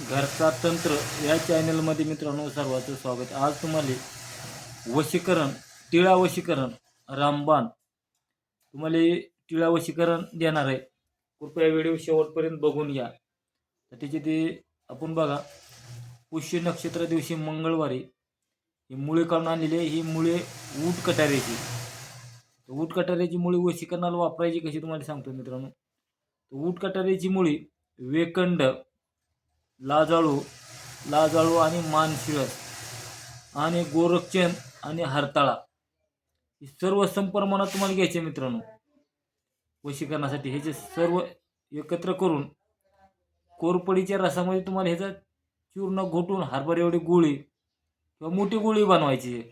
घरचा तंत्र या चॅनलमध्ये मित्रांनो सर्वांचं स्वागत. आज तुम्हाला वशीकरण टिळा वशीकरण रामबाण तुम्हाला टिळा वशीकरण देणार आहे. कृपया व्हिडिओ शेवटपर्यंत बघून घ्या. तर त्याचे ते आपण बघा पुष्य नक्षत्र दिवशी मंगळवारी ही मुळे काढून आणलेली आहे. ही मुळे ऊट कटाऱ्याची ऊट कटाऱ्याची मुळी वशीकरणाला वापरायची कशी तुम्हाला सांगतो मित्रांनो? ऊट कटाऱ्याची मुळी वेकंड लाजाळू लाजाळू आणि मानशिरस आणि गोरक्षण आणि हरताळा. ही सर्व संप्रमाणात तुम्हाला घ्यायचे मित्रांनो. वशीकरणासाठी ह्याचे सर्व एकत्र करून कोरपडीच्या रसामध्ये तुम्हाला ह्याचा चूर्ण घोटून हरभर एवढी गोळी किंवा मोठी गोळी बनवायची आहे.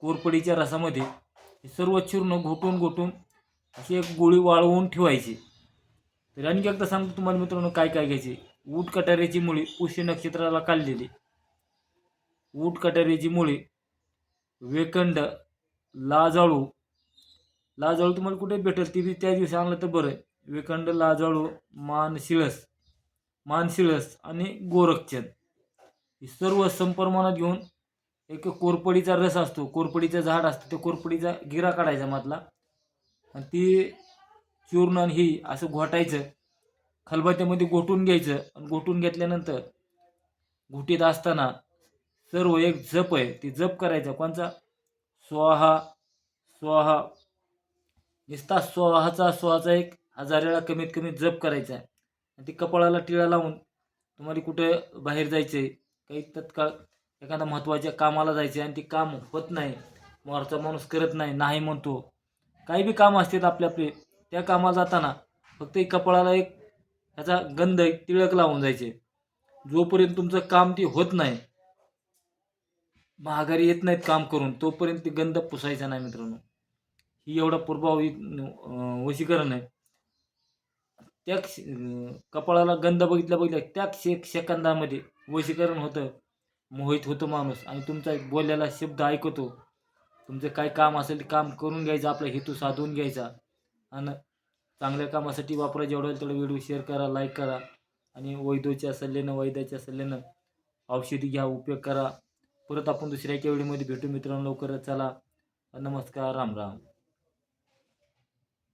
कोरपडीच्या रसामध्ये हे सर्व चूर्ण घोटून घोटून अशी एक गोळी वाळवून ठेवायची. तर आणखी एकदा सांगतो तुम्हाला मित्रांनो काय काय घ्यायचे. ऊट कटारीची मुळी पुष्य नक्षत्राला काढलेली. ऊट कटारीची मुळी वेकंड लाजाळू. लाजाळू तुम्हाला कुठे भेटेल? ती बी त्या दिवशी आणलं तर बरं आहे. वेकंड लाजाळू मानशिळस मानशिळस आणि गोरक्षण हे सर्व संप्रमाणात घेऊन एक कोरपडीचा रस असतो. कोरपडीचं झाड असतं. त्या कोरपडीचा गिरा काढायचा मधला आणि ती चूर्ण ही असं घोटायचं. खलबत्त्यामध्ये घोटून घ्यायचं आणि घोटून घेतल्यानंतर घुटीत असताना सर्व एक जप आहे ती जप करायचा. कोणचा? स्वाहा स्वाहा. निस्ता स्वाहाचा स्वाहाचा एक हजार वेळा कमीत कमी जप करायचा. आहे आणि ती कपाळाला टिळा लावून तुम्हाला कुठे बाहेर जायचं आहे काही तत्काळ एखाद्या महत्त्वाच्या कामाला जायचं आहे आणि ती काम होत नाही मोरचा माणूस करत नाही नाही म्हणतो. काही बी काम असतात आपले आपले त्या कामाला जाताना फक्त एक कपाळाला एक ह्याचा गंध एक लावून जायचे. जोपर्यंत तुमचं काम ते होत नाही महागारी येत नाहीत काम करून तोपर्यंत ते गंध पुसायचा नाही मित्रांनो. ही एवढा प्रभावी वशीकरण आहे. त्या क्ष- कपाळाला गंध बघितल्या बघितल्या त्या शेक सेकंदामध्ये वशीकरण होतं. मोहित होतो माणूस आणि तुमचा एक बोललेला शब्द ऐकतो. तुमचं काय काम असेल ते काम करून घ्यायचं आपला हेतू साधून घ्यायचा. आणि चांगल्या कामासाठी वापरा जेवढं होईल तेवढं व्हिडिओ शेअर करा लाईक करा. आणि वैद्यच्या सल्ल्यानं वैद्याच्या सल्ल्यानं औषधी घ्या उपयोग करा. परत आपण दुसऱ्या एका व्हिडिओमध्ये भेटू मित्रांनो लवकरच. चला नमस्कार राम राम.